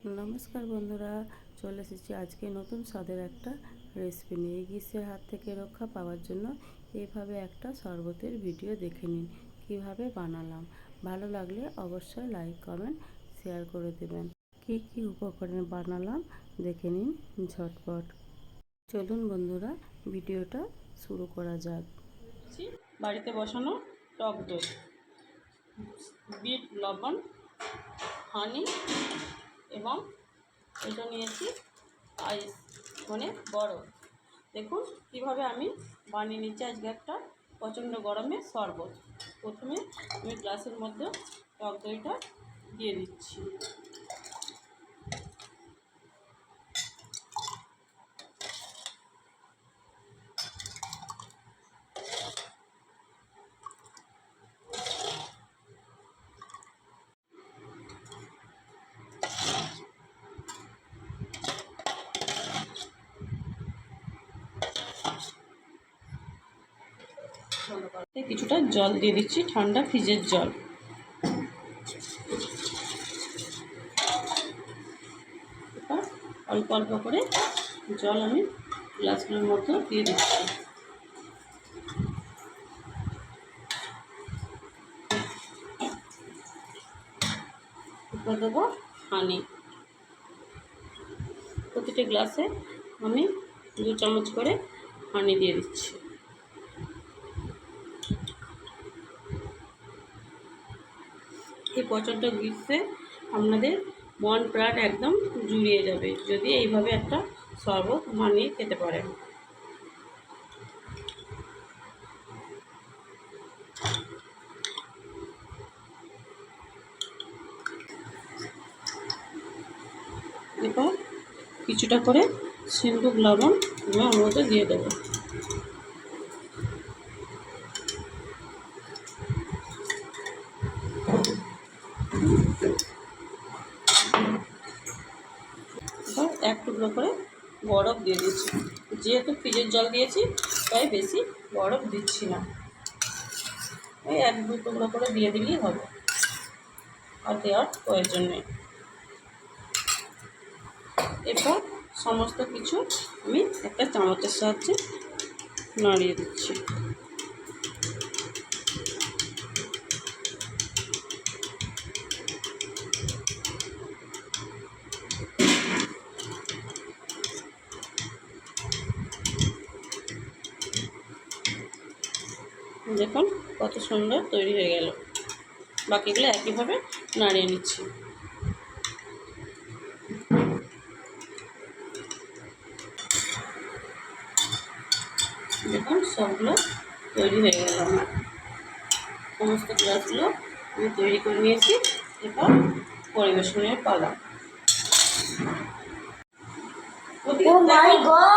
নমস্কার বন্ধুরা, চলে এসেছি আজকে নতুন স্বাদের একটা রেসিপি নিয়ে। গ্রীষ্মের হাত থেকে রক্ষা পাওয়ার জন্য এইভাবে একটা শরবতের ভিডিও দেখে নিন, কীভাবে বানালাম। ভালো লাগলে অবশ্যই লাইক কমেন্ট শেয়ার করে দেবেন। কি কি উপকরণে বানালাম দেখে নিন ঝটপট। চলুন বন্ধুরা ভিডিওটা শুরু করা যাক। বাড়িতে বসানো টক দই, বিট, লবণ হানি এবং এটা নিয়েছি আইস মানে বড়। দেখুন কীভাবে আমি বানিয়ে নিচ্ছি আজকে একটা প্রচণ্ড গরমে শরবত। প্রথমে আমি গ্লাসের মধ্যে টক দইটা দিয়ে দিচ্ছি। কিছুটা জল দিয়ে দিচ্ছি, ঠান্ডা ফ্রিজের জল। অল্প অল্প করে জল আমি গ্লাসগুলোর মধ্যে দিয়ে দিচ্ছি। এরপর দেবো হানি প্রতিটি গ্লাসে আমি দু চামচ করে হানি দিয়ে দিচ্ছি। এই প্রচণ্ড গ্রীষ্মে আপনাদের মন প্রাণ একদম জুড়িয়ে যাবে। যদি এইভাবে একটা শরবত বানিয়ে খেতে পারেন। এরপর কিছুটা করে সিন্দুক লবণ আমি ওর মধ্যে দিয়ে দেবো এবার এক টুকরো করে বরফ দিয়ে দিচ্ছি। যেহেতু ফ্রিজের জল দিয়েছি, তাই বেশি বরফ দিচ্ছি না। এই এক দু টুকরো করে দিয়ে দিলেই হবে। আর দেওয়ার প্রয়োজন নেই। এরপর সমস্ত কিছু আমি একটা চামচের সাহায্যে নাড়িয়ে দিচ্ছি। দেখুন, কত সুন্দর তৈরি হয়ে গেল। বাকিগুলো একইভাবে নাড়িয়ে নিচ্ছি। দেখুন, সবগুলো তৈরি হয়ে গেল আমার। সমস্ত গ্লাসগুলো আমি তৈরি করে নিয়েছি, এরপর পরিবেশনের পালা। ও মাই গড